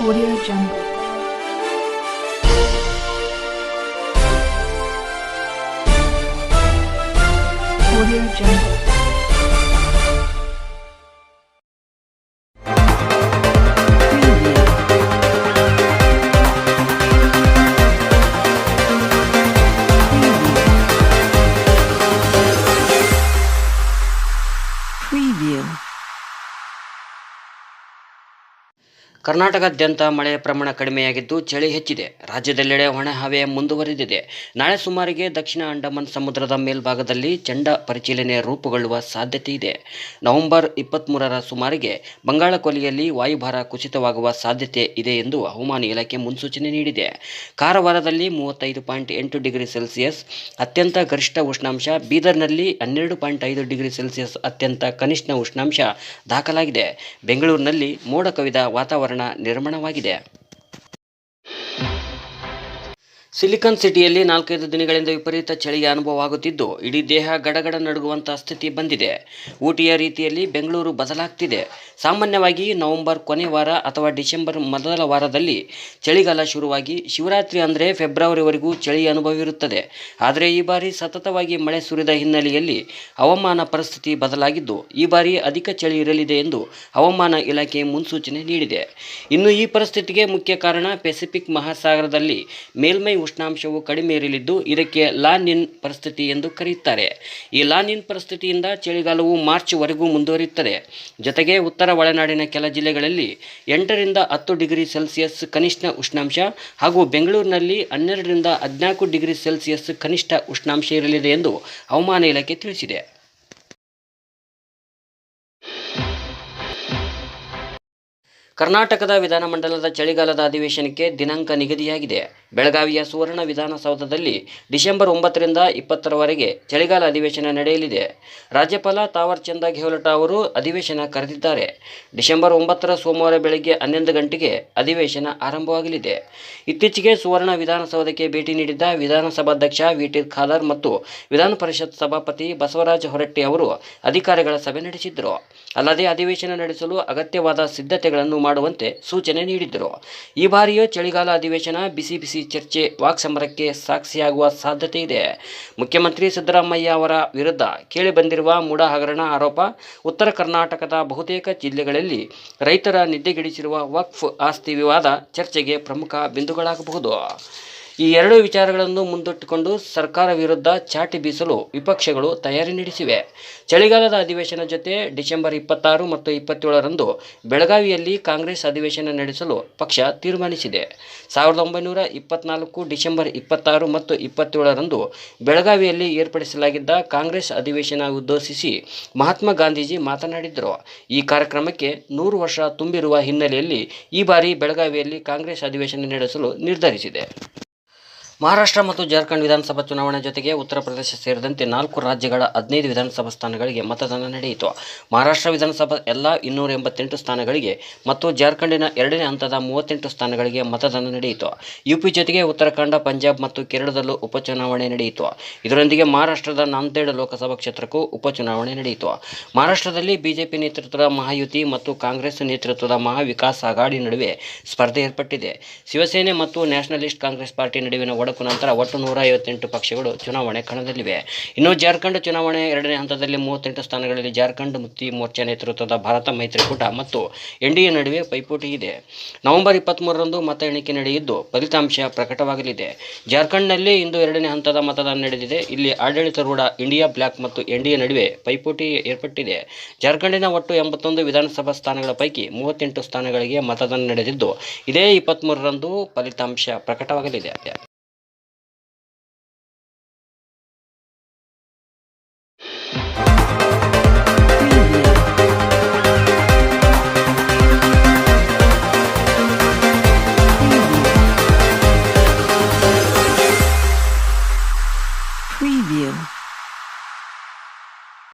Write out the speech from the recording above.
Audio Jungle. Audio Jungle. Preview. ಕರ್ನಾಟಕಾದ್ಯಂತ ಮಳೆಯ ಪ್ರಮಾಣ ಕಡಿಮೆಯಾಗಿದ್ದು ಚಳಿ ಹೆಚ್ಚಿದೆ. ರಾಜ್ಯದೆಲ್ಲೆಡೆ ಒಣ ಹವೆ ಮುಂದುವರೆದಿದೆ. ನಾಳೆ ಸುಮಾರಿಗೆ ದಕ್ಷಿಣ ಅಂಡಮಾನ್ ಸಮುದ್ರದ ಮೇಲ್ಭಾಗದಲ್ಲಿ ಚಂಡ ಪರಿಶೀಲನೆ ರೂಪುಗೊಳ್ಳುವ ಸಾಧ್ಯತೆ ಇದೆ. ನವೆಂಬರ್ ಇಪ್ಪತ್ತ್ಮೂರರ ಸುಮಾರಿಗೆ ಬಂಗಾಳ ಕೊಲೆಯಲ್ಲಿ ವಾಯುಭಾರ ಕುಸಿತವಾಗುವ ಸಾಧ್ಯತೆ ಇದೆ ಎಂದು ಹವಾಮಾನ ಇಲಾಖೆ ಮುನ್ಸೂಚನೆ ನೀಡಿದೆ. ಕಾರವಾರದಲ್ಲಿ ಮೂವತ್ತೈದು ಪಾಯಿಂಟ್ ಎಂಟು ಡಿಗ್ರಿ ಸೆಲ್ಸಿಯಸ್, ಅತ್ಯಂತ ಗರಿಷ್ಠ ಉಷ್ಣಾಂಶ ಬೀದರ್ನಲ್ಲಿ ಹನ್ನೆರಡು ಪಾಯಿಂಟ್ ಐದು ಡಿಗ್ರಿ ಸೆಲ್ಸಿಯಸ್, ಅತ್ಯಂತ ಕನಿಷ್ಠ ಉಷ್ಣಾಂಶ ದಾಖಲಾಗಿದೆ. ಬೆಂಗಳೂರಿನಲ್ಲಿ ಮೋಡ ಕವಿದ ವಾತಾವರಣ ನಿರ್ಮಾಣವಾಗಿದೆ. ಸಿಲಿಕಾನ್ ಸಿಟಿಯಲ್ಲಿ ನಾಲ್ಕೈದು ದಿನಗಳಿಂದ ವಿಪರೀತ ಚಳಿಯ ಅನುಭವವಾಗುತ್ತಿದ್ದು, ಇಡೀ ದೇಹ ಗಡಗಡ ನಡುಗುವಂತಹ ಸ್ಥಿತಿ ಬಂದಿದೆ. ಊಟಿಯ ರೀತಿಯಲ್ಲಿ ಬೆಂಗಳೂರು ಬದಲಾಗ್ತಿದೆ. ಸಾಮಾನ್ಯವಾಗಿ ನವೆಂಬರ್ ಕೊನೆ ವಾರ ಅಥವಾ ಡಿಸೆಂಬರ್ ಮೊದಲ ವಾರದಲ್ಲಿ ಚಳಿಗಾಲ ಶುರುವಾಗಿ ಶಿವರಾತ್ರಿ ಅಂದರೆ ಫೆಬ್ರವರಿವರೆಗೂ ಚಳಿ ಅನುಭವವಿರುತ್ತದೆ ಆದರೆ ಈ ಬಾರಿ ಸತತವಾಗಿ ಮಳೆ ಸುರಿದ ಹಿನ್ನೆಲೆಯಲ್ಲಿ ಹವಾಮಾನ ಪರಿಸ್ಥಿತಿ ಬದಲಾಗಿದ್ದು, ಈ ಬಾರಿ ಅಧಿಕ ಚಳಿ ಇರಲಿದೆ ಎಂದು ಹವಾಮಾನ ಇಲಾಖೆ ಮುನ್ಸೂಚನೆ ನೀಡಿದೆ. ಇನ್ನು ಈ ಪರಿಸ್ಥಿತಿಗೆ ಮುಖ್ಯ ಕಾರಣ ಪೆಸಿಫಿಕ್ ಮಹಾಸಾಗರದಲ್ಲಿ ಮೇಲ್ಮೈ ಉಷ್ಣಾಂಶವು ಕಡಿಮೆ ಇರಲಿದ್ದು ಇದಕ್ಕೆ ಲಾನಿನ್ ಪರಿಸ್ಥಿತಿ ಎಂದು ಕರೆಯುತ್ತಾರೆ. ಈ ಲಾನಿನ್ ಪರಿಸ್ಥಿತಿಯಿಂದ ಚಳಿಗಾಲವು ಮಾರ್ಚ್ವರೆಗೂ ಮುಂದುವರಿಯುತ್ತದೆ. ಜೊತೆಗೆ ಉತ್ತರ ಒಳನಾಡಿನ ಕೆಲ ಜಿಲ್ಲೆಗಳಲ್ಲಿ ಎಂಟರಿಂದ ಹತ್ತು ಡಿಗ್ರಿ ಸೆಲ್ಸಿಯಸ್ ಕನಿಷ್ಠ ಉಷ್ಣಾಂಶ ಹಾಗೂ ಬೆಂಗಳೂರಿನಲ್ಲಿ ಹನ್ನೆರಡರಿಂದ ಹದಿನಾಲ್ಕು ಡಿಗ್ರಿ ಸೆಲ್ಸಿಯಸ್ ಕನಿಷ್ಠ ಉಷ್ಣಾಂಶ ಇರಲಿದೆ ಎಂದು ಹವಾಮಾನ ಇಲಾಖೆ ತಿಳಿಸಿದೆ. ಕರ್ನಾಟಕದ ವಿಧಾನಮಂಡಲದ ಚಳಿಗಾಲದ ಅಧಿವೇಶನಕ್ಕೆ ದಿನಾಂಕ ನಿಗದಿಯಾಗಿದೆ. ಬೆಳಗಾವಿಯ ಸುವರ್ಣ ವಿಧಾನಸೌಧದಲ್ಲಿ ಡಿಸೆಂಬರ್ ಒಂಬತ್ತರಿಂದ ಇಪ್ಪತ್ತರವರೆಗೆ ಚಳಿಗಾಲ ಅಧಿವೇಶನ ನಡೆಯಲಿದೆ. ರಾಜ್ಯಪಾಲ ತಾವರ್ ಚಂದ ಗೆಹ್ಲೋಟ ಅವರು ಅಧಿವೇಶನ ಕರೆದಿದ್ದಾರೆ. ಡಿಸೆಂಬರ್ ಒಂಬತ್ತರ ಸೋಮವಾರ ಬೆಳಗ್ಗೆ ಹನ್ನೊಂದು ಗಂಟೆಗೆ ಅಧಿವೇಶನ ಆರಂಭವಾಗಲಿದೆ. ಇತ್ತೀಚೆಗೆ ಸುವರ್ಣ ವಿಧಾನಸೌಧಕ್ಕೆ ಭೇಟಿ ನೀಡಿದ್ದ ವಿಧಾನಸಭಾಧ್ಯಕ್ಷ ವಿಟಿ ಖಾದರ್ ಮತ್ತು ವಿಧಾನ ಪರಿಷತ್ ಸಭಾಪತಿ ಬಸವರಾಜ ಹೊರಟ್ಟಿ ಅವರು ಅಧಿಕಾರಿಗಳ ಸಭೆ ನಡೆಸಿದ್ದರು. ಅಲ್ಲದೆ ಅಧಿವೇಶನ ನಡೆಸಲು ಅಗತ್ಯವಾದ ಸಿದ್ಧತೆಗಳನ್ನು ಮಾಡುವಂತೆ ಸೂಚನೆ ನೀಡಿದ್ದರು. ಈ ಬಾರಿಯ ಚಳಿಗಾಲ ಅಧಿವೇಶನ ಬಿಸಿ ಬಿಸಿ ಚರ್ಚೆ ವಾಕ್ಸಮರಕ್ಕೆ ಸಾಕ್ಷಿಯಾಗುವ ಸಾಧ್ಯತೆ ಇದೆ. ಮುಖ್ಯಮಂತ್ರಿ ಸಿದ್ದರಾಮಯ್ಯ ಅವರ ವಿರುದ್ಧ ಕೇಳಿಬಂದಿರುವ ಮೂಡ ಹಗರಣ ಆರೋಪ ಉತ್ತರ ಕರ್ನಾಟಕದ ಬಹುತೇಕ ಜಿಲ್ಲೆಗಳಲ್ಲಿ ರೈತರ ನಿದ್ದೆಗೆಡಿಸಿರುವ ವಕ್ಫ್ ಆಸ್ತಿ ವಿವಾದ ಚರ್ಚೆಗೆ ಪ್ರಮುಖ ಬಿಂದುಗಳಾಗಬಹುದು. ಈ ಎರಡು ವಿಚಾರಗಳನ್ನು ಮುಂದಿಟ್ಟುಕೊಂಡು ಸರ್ಕಾರ ವಿರುದ್ಧ ಚಾಟಿ ಬೀಸಲು ವಿಪಕ್ಷಗಳು ತಯಾರಿ ನಡೆಸಿವೆ. ಚಳಿಗಾಲದ ಅಧಿವೇಶನ ಜೊತೆ ಡಿಸೆಂಬರ್ ಇಪ್ಪತ್ತಾರು ಮತ್ತು ಇಪ್ಪತ್ತೇಳರಂದು ಬೆಳಗಾವಿಯಲ್ಲಿ ಕಾಂಗ್ರೆಸ್ ಅಧಿವೇಶನ ನಡೆಸಲು ಪಕ್ಷ ತೀರ್ಮಾನಿಸಿದೆ. ಸಾವಿರದ ಒಂಬೈನೂರ ಇಪ್ಪತ್ನಾಲ್ಕು ಡಿಸೆಂಬರ್ ಇಪ್ಪತ್ತಾರು ಮತ್ತು ಇಪ್ಪತ್ತೇಳರಂದು ಬೆಳಗಾವಿಯಲ್ಲಿ ಏರ್ಪಡಿಸಲಾಗಿದ್ದ ಕಾಂಗ್ರೆಸ್ ಅಧಿವೇಶನ ಉದ್ದೇಶಿಸಿ ಮಹಾತ್ಮ ಗಾಂಧೀಜಿ ಮಾತನಾಡಿದರು. ಈ ಕಾರ್ಯಕ್ರಮಕ್ಕೆ ನೂರು ವರ್ಷ ತುಂಬಿರುವ ಹಿನ್ನೆಲೆಯಲ್ಲಿ ಈ ಬಾರಿ ಬೆಳಗಾವಿಯಲ್ಲಿ ಕಾಂಗ್ರೆಸ್ ಅಧಿವೇಶನ ನಡೆಸಲು ನಿರ್ಧರಿಸಿದೆ. ಮಹಾರಾಷ್ಟ್ರ ಮತ್ತು ಜಾರ್ಖಂಡ್ ವಿಧಾನಸಭಾ ಚುನಾವಣೆ ಜೊತೆಗೆ ಉತ್ತರ ಪ್ರದೇಶ ಸೇರಿದಂತೆ ನಾಲ್ಕು ರಾಜ್ಯಗಳ ಹದಿನೈದು ವಿಧಾನಸಭಾ ಸ್ಥಾನಗಳಿಗೆ ಮತದಾನ ನಡೆಯಿತು. ಮಹಾರಾಷ್ಟ್ರ ವಿಧಾನಸಭಾ ಎಲ್ಲ ಇನ್ನೂರ ಸ್ಥಾನಗಳಿಗೆ ಮತ್ತು ಜಾರ್ಖಂಡಿನ ಎರಡನೇ ಹಂತದ ಮೂವತ್ತೆಂಟು ಸ್ಥಾನಗಳಿಗೆ ಮತದಾನ ನಡೆಯಿತು. ಯುಪಿ ಜೊತೆಗೆ ಉತ್ತರಾಖಂಡ, ಪಂಜಾಬ್ ಮತ್ತು ಕೇರಳದಲ್ಲೂ ಉಪಚುನಾವಣೆ ನಡೆಯಿತು. ಇದರೊಂದಿಗೆ ಮಹಾರಾಷ್ಟ್ರದ ನಾಂದೇಡ್ ಲೋಕಸಭಾ ಕ್ಷೇತ್ರಕ್ಕೂ ಉಪಚುನಾವಣೆ ನಡೆಯಿತು. ಮಹಾರಾಷ್ಟ್ರದಲ್ಲಿ ಬಿಜೆಪಿ ನೇತೃತ್ವದ ಮಹಾಯುತಿ ಮತ್ತು ಕಾಂಗ್ರೆಸ್ ನೇತೃತ್ವದ ಮಹಾವಿಕಾಸ್ ಅಗಾಡಿ ನಡುವೆ ಸ್ಪರ್ಧೆ ಏರ್ಪಟ್ಟಿದೆ. ಶಿವಸೇನೆ ಮತ್ತು ನ್ಯಾಷನಲಿಸ್ಟ್ ಕಾಂಗ್ರೆಸ್ ಪಾರ್ಟಿ ನಡುವಿನ ಒಡಕು ನಂತರ ಒಟ್ಟು ನೂರ ಐವತ್ತೆಂಟು ಪಕ್ಷಗಳು ಚುನಾವಣೆ ಕಣದಲ್ಲಿವೆ. ಇನ್ನು ಜಾರ್ಖಂಡ್ ಚುನಾವಣೆ ಎರಡನೇ ಹಂತದಲ್ಲಿ ಮೂವತ್ತೆಂಟು ಸ್ಥಾನಗಳಲ್ಲಿ ಜಾರ್ಖಂಡ್ ಮುಕ್ತಿ ಮೋರ್ಚಾ ನೇತೃತ್ವದ ಭಾರತ ಮೈತ್ರಿಕೂಟ ಮತ್ತು ಎನ್ಡಿಎ ನಡುವೆ ಪೈಪೋಟಿ ಇದೆ. ನವೆಂಬರ್ ಇಪ್ಪತ್ತ್ಮೂರರಂದು ಮತ ಎಣಿಕೆ ನಡೆಯಿದ್ದು, ಫಲಿತಾಂಶ ಪ್ರಕಟವಾಗಲಿದೆ. ಜಾರ್ಖಂಡ್ನಲ್ಲಿ ಇಂದು ಎರಡನೇ ಹಂತದ ಮತದಾನ ನಡೆದಿದೆ. ಇಲ್ಲಿ ಆಡಳಿತಾರೂಢ ಇಂಡಿಯಾ ಬ್ಲಾಕ್ ಮತ್ತು ಎನ್ಡಿಎ ನಡುವೆ ಪೈಪೋಟಿ ಏರ್ಪಟ್ಟಿದೆ. ಜಾರ್ಖಂಡಿನ ಒಟ್ಟು ಎಂಬತ್ತೊಂದು ವಿಧಾನಸಭಾ ಸ್ಥಾನಗಳ ಪೈಕಿ ಮೂವತ್ತೆಂಟು ಸ್ಥಾನಗಳಿಗೆ ಮತದಾನ ನಡೆದಿದ್ದು, ಇದೇ ಇಪ್ಪತ್ತ್ಮೂರರಂದು ಫಲಿತಾಂಶ ಪ್ರಕಟವಾಗಲಿದೆ. Bye.